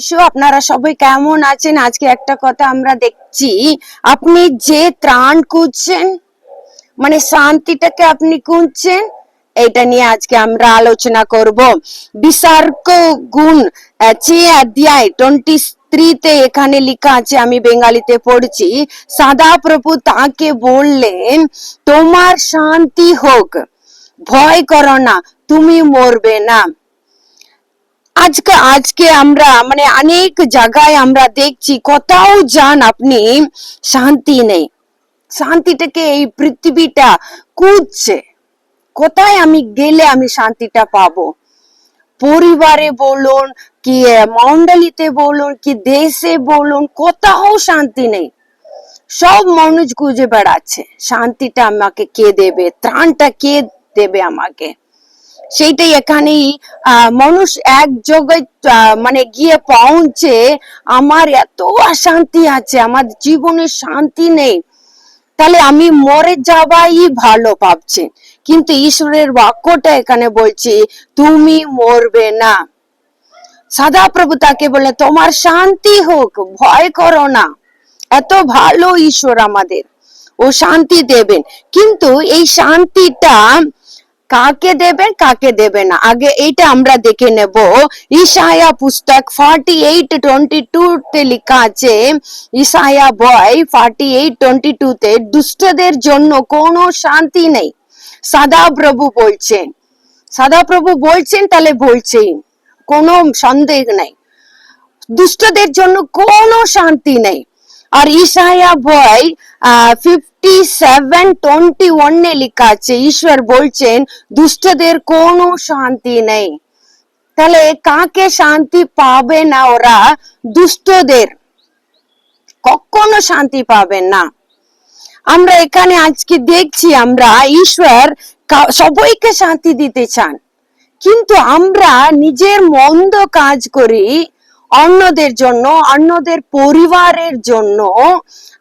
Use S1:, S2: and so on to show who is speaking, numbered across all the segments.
S1: যিশু আপনারা সবাই কেমন আছেন? আজকে একটা কথা আমরা দেখছি। আপনি যে ত্রাণ খুঁজছেন মানে শান্তিটাকে আপনি খুঁজছেন এটা নিয়ে আজকে আমরা আলোচনা করব। বিসার্ক গুণ যে অধ্যায় টোয়েন্টি স্ত্রীতে এখানে লেখা আছে, আমি বেঙ্গালিতে পড়ছি, সাদা প্রভু তাকে বললেন, তোমার শান্তি হোক, ভয় করো না, তুমি মরবে না। আজকে আজকে আমরা মানে অনেক জায়গায় আমরা দেখছি, কোথাও যান আপনি শান্তি নেই। শান্তিটাকে এই পৃথিবীটা খুঁজছে। কোথায় আমি গেলে আমি শান্তিটা পাবো? পরিবারে বলুন, কি মন্ডলিতে বলুন, কি দেশে বলুন, কোথাও শান্তি নেই। সব মানুষ খুঁজে বেড়াচ্ছে। শান্তিটা আমাকে কে দেবে? ত্রাণটা কে দেবে আমাকে? সেইটাই এখানেই মানুষ এক আহ, মানে গিয়ে পৌঁছে আমার এত অশান্তি আছে আমার জীবনে শান্তি নেই। তাহলে আমি মরে যাওয়াই ভালো ভাবছেন কিন্তু ঈশ্বরের বাক্যটা এখানে বলছি তুমি মরবে না। সাদা প্রভু তাকে বলে তোমার শান্তি হোক ভয় করো না। এত ভালো ঈশ্বর আমাদের। ও শান্তি দেবেন। কিন্তু এই শান্তিটা কাকে দেবেন, কাকে দেবে না? আগে এইটা আমরা দেখে নেব। ইসায়া পুস্তক ফর্টি এইট টোয়েন্টি টু তে লেখা আছে ইসায়া বয় ফর্টি এইট টোয়েন্টি টু তে দুষ্টদের জন্য কোনো শান্তি নেই। সাদা প্রভু বলছেন। সাদা প্রভু বলছেন, তাহলে বলছেন কোনো সন্দেহ নেই। দুষ্টদের জন্য কোনো শান্তি নেই। আর ইসায়া বয় ফিফটি সেভেন টোয়েন্টি ওয়ানে লেখা আছে ঈশ্বর বলছেন দুষ্টদের কোনো শান্তি নেই তাহলে কাকে শান্তি পাবে না ওরা দুষ্টদের কখনো শান্তি পাবেন না আমরা এখানে আজকে দেখছি আমরা ঈশ্বর সবাইকে শান্তি দিতে চান কিন্তু আমরা নিজের মন্দ কাজ করি অন্যদের জন্য, অন্যদের পরিবারের জন্য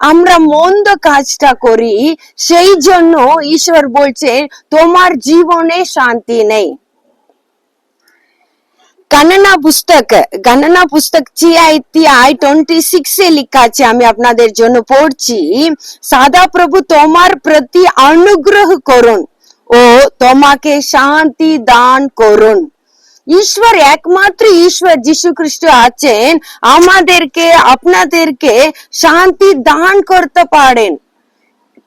S1: আমরা মন্দ কাজটা করি, সেই জন্য ঈশ্বর বলছে, তোমার জীবনে শান্তি নেই। গণনা পুস্তক গণনা পুস্তক ইতিহাস টোয়েন্টি সিক্স এ লেখা আছে, আমি আপনাদের জন্য পড়ছি। সাদা প্রভু, তোমার প্রতি অনুগ্রহ করুন ও তোমাকে শান্তি দান করুন। ঈশ্বর একমাত্র ঈশ্বর যীশু খ্রিস্ট আছেন, আমাদেরকে, আপনাদেরকে শান্তি দান করতে পারেন।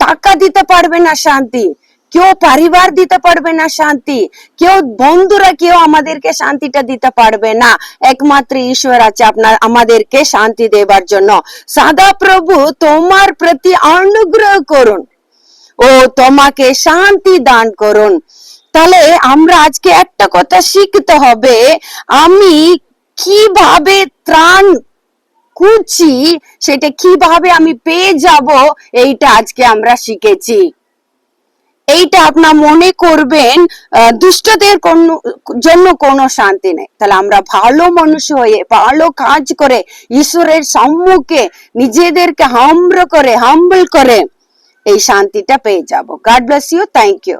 S1: টাকা দিতে পারবে না শান্তি, কেউ পরিবার দিতে পারবে না শান্তি, কেউ বন্ধুরা, কেউ আমাদেরকে শান্তিটা দিতে পারবে না। একমাত্র ঈশ্বর আছে আপনার, আমাদেরকে শান্তি দেবার জন্য। সাদা প্রভু তোমার প্রতি অনুগ্রহ করুন। ও তোমাকে শান্তি দান করুন। তাহলে আমরা আজকে একটা কথা শিখতে হবে। আমি কীভাবে ত্রাণ খুঁজছি, সেটা কীভাবে আমি পেয়ে যাব, এইটা আজকে আমরা শিখেছি। এইটা আপনার মনে করবেন দুষ্টদের জন্য কোনো শান্তি নেই। তাহলে আমরা ভালো মানুষ হয়ে, ভালো কাজ করে, ঈশ্বরের সম্মুখে নিজেদেরকে হাম্র করে, হাম্বল করে, এই শান্তিটা পেয়ে যাব। God bless you thank you